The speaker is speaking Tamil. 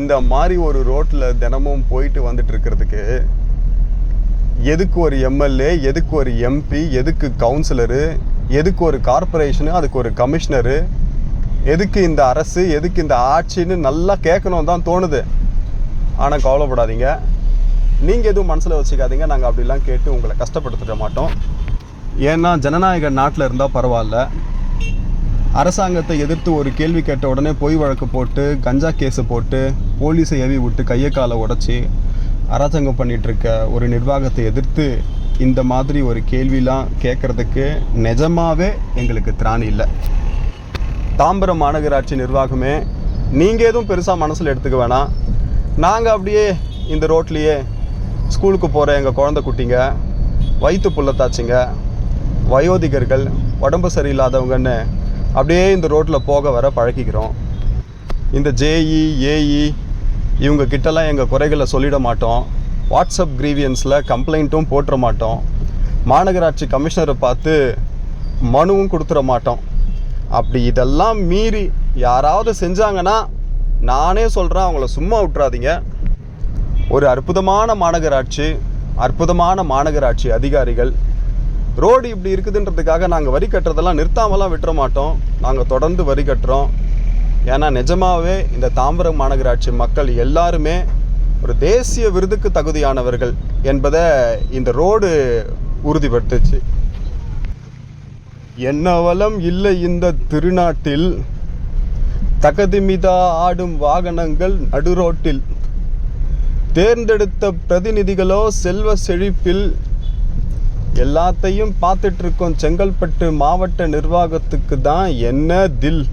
இந்த மாதிரி ஒரு ரோட்டில் தினமும் போயிட்டு வந்துட்டு இருக்கிறதுக்கு எதுக்கு ஒரு எம்எல்ஏ எதுக்கு ஒரு எம்பி எதுக்கு கவுன்சிலரு எதுக்கு ஒரு கார்ப்பரேஷனு அதுக்கு ஒரு கமிஷனரு எதுக்கு இந்த அரசு எதுக்கு இந்த ஆட்சின்னு நல்லா கேட்கணும் தான் தோணுது. ஆனால் கவலைப்படாதீங்க. நீங்கள் எதுவும் மனசில் வச்சுக்காதீங்க. நாங்கள் அப்படிலாம் கேட்டு உங்களை கஷ்டப்படுத்திட மாட்டோம். ஏன்னா ஜனநாயக நாட்டில் இருந்தால் பரவாயில்ல. அரசாங்கத்தை எதிர்த்து ஒரு கேள்வி கேட்ட உடனே பொய் வழக்கு போட்டு கஞ்சா கேஸு போட்டு போலீஸை ஏவி விட்டு கையை காலை உடச்சி அராஜகம் பண்ணிகிட்ருக்க ஒரு நிர்வாகத்தை எதிர்த்து இந்த மாதிரி ஒரு கேள்விலாம் கேட்குறதுக்கு நிஜமாகவே எங்களுக்கு திராணி இல்லை. தாம்பரம் மாநகராட்சி நிர்வாகமே நீங்கள் எதுவும் பெருசாக மனசில் எடுத்துக்க வேணாம். நாங்கள் அப்படியே இந்த ரோட்லேயே ஸ்கூலுக்கு போகிற எங்கள் குழந்தை குட்டிங்க வயிற்று புள்ளத்தாச்சிங்க வயோதிகர்கள் உடம்பு சரியில்லாதவங்கன்னு அப்படியே இந்த ரோட்டில் போக வர பழகிக்கிறோம். இந்த ஜேஇ ஏஇ இவங்க கிட்டலாம் எங்கள் குறைகளை சொல்லிட மாட்டோம். வாட்ஸ்அப் கிரீவியன்ஸில் கம்ப்ளைண்ட்டும் போட்டுற மாட்டோம். மாநகராட்சி கமிஷனரை பார்த்து மனுவும் கொடுத்துட மாட்டோம். அப்படி இதெல்லாம் மீறி யாராவது செஞ்சாங்கன்னா நானே சொல்கிறேன் அவங்கள சும்மா விட்டுறாதீங்க. ஒரு அற்புதமான மாநகராட்சி அற்புதமான மாநகராட்சி அதிகாரிகள் ரோடு இப்படி இருக்குதுன்றதுக்காக நாங்கள் வரி கட்டுறதெல்லாம் நிறுத்தாமலாம் விட்டுற மாட்டோம். நாங்கள் தொடர்ந்து வரி கட்டுறோம். ஏன்னா நிஜமாகவே இந்த தாம்பரம் மாநகராட்சி மக்கள் எல்லாருமே ஒரு தேசிய விருதுக்கு தகுதியானவர்கள் என்பதை இந்த ரோடு உறுதிப்படுத்துச்சு. என்ன வளம் இல்லை இந்த திருநாட்டில். தகதிமிதா ஆடும் வாகனங்கள் நடுரோட்டில் தேர்ந்தெடுத்த பிரதிநிதிகளோ செல்வ செழிப்பில் எல்லாத்தையும் பார்த்துட்ருக்கோம் செங்கல்பட்டு மாவட்ட நிர்வாகத்துக்கு தான் என்ன தில்?